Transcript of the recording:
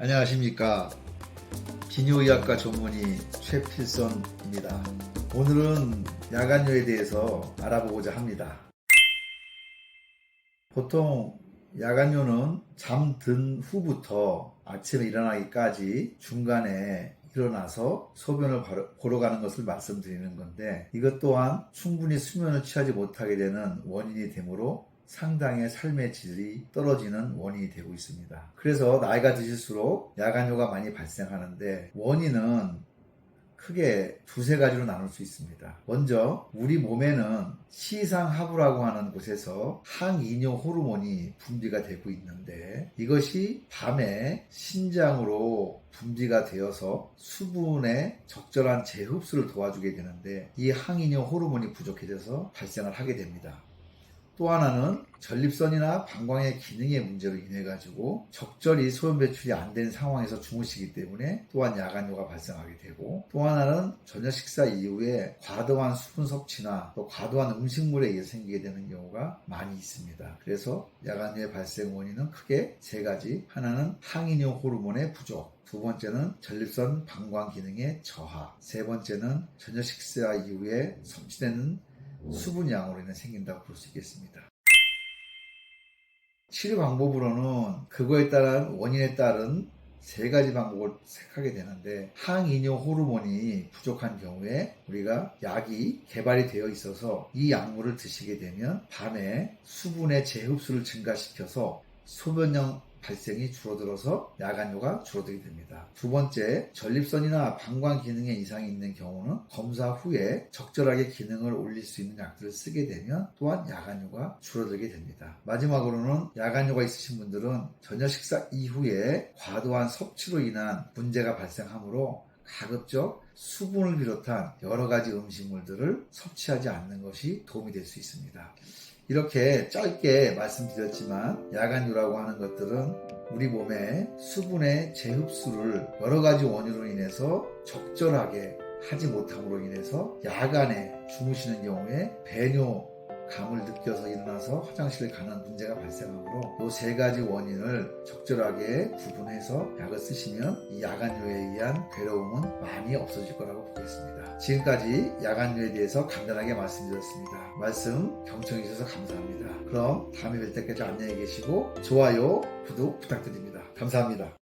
안녕하십니까. 비뇨의학과 전문의 최필선입니다. 오늘은 야간뇨에 대해서 알아보고자 합니다. 보통 야간뇨는 잠든 후부터 아침에 일어나기까지 중간에 일어나서 소변을 보러 가는 것을 말씀드리는 건데 이것 또한 충분히 수면을 취하지 못하게 되는 원인이 되므로 상당히 삶의 질이 떨어지는 원인이 되고 있습니다. 그래서 나이가 드실수록 야간뇨가 많이 발생하는데 원인은 크게 두세 가지로 나눌 수 있습니다. 먼저 우리 몸에는 시상하부라고 하는 곳에서 항이뇨 호르몬이 분비가 되고 있는데 이것이 밤에 신장으로 분비가 되어서 수분의 적절한 재흡수를 도와주게 되는데 이 항이뇨 호르몬이 부족해져서 발생을 하게 됩니다. 또 하나는 전립선이나 방광의 기능의 문제로 인해 가지고 적절히 소변 배출이 안 되는 상황에서 주무시기 때문에 또한 야간뇨가 발생하게 되고 또 하나는 저녁 식사 이후에 과도한 수분 섭취나 또 과도한 음식물에 의해서 생기게 되는 경우가 많이 있습니다. 그래서 야간뇨의 발생 원인은 크게 세 가지. 하나는 항이뇨 호르몬의 부족, 두 번째는 전립선 방광 기능의 저하, 세 번째는 저녁 식사 이후에 섭취되는 수분 양으로 인해 생긴다고 볼 수 있겠습니다. 치료 방법으로는 그거에 따른 원인에 따른 세 가지 방법을 택하게 되는데 항이뇨 호르몬이 부족한 경우에 우리가 약이 개발이 되어 있어서 이 약물을 드시게 되면 밤에 수분의 재흡수를 증가시켜서 소변형 발생이 줄어들어서 야간뇨가 줄어들게 됩니다. 두 번째, 전립선이나 방광 기능에 이상이 있는 경우는 검사 후에 적절하게 기능을 올릴 수 있는 약들을 쓰게 되면 또한 야간뇨가 줄어들게 됩니다. 마지막으로는 야간뇨가 있으신 분들은 저녁 식사 이후에 과도한 섭취로 인한 문제가 발생하므로 가급적 수분을 비롯한 여러 가지 음식물들을 섭취하지 않는 것이 도움이 될 수 있습니다. 이렇게 짧게 말씀드렸지만 야간류라고 하는 것들은 우리 몸에 수분의 재흡수를 여러 가지 원인으로 인해서 적절하게 하지 못함으로 인해서 야간에 주무시는 경우에 배뇨 감을 느껴서 일어나서 화장실을 가는 문제가 발생하므로 이 세 가지 원인을 적절하게 구분해서 약을 쓰시면 이 야간뇨에 의한 괴로움은 많이 없어질 거라고 보겠습니다. 지금까지 야간뇨에 대해서 간단하게 말씀드렸습니다. 말씀 경청해 주셔서 감사합니다. 그럼 다음에 뵐 때까지 안녕히 계시고 좋아요, 구독 부탁드립니다. 감사합니다.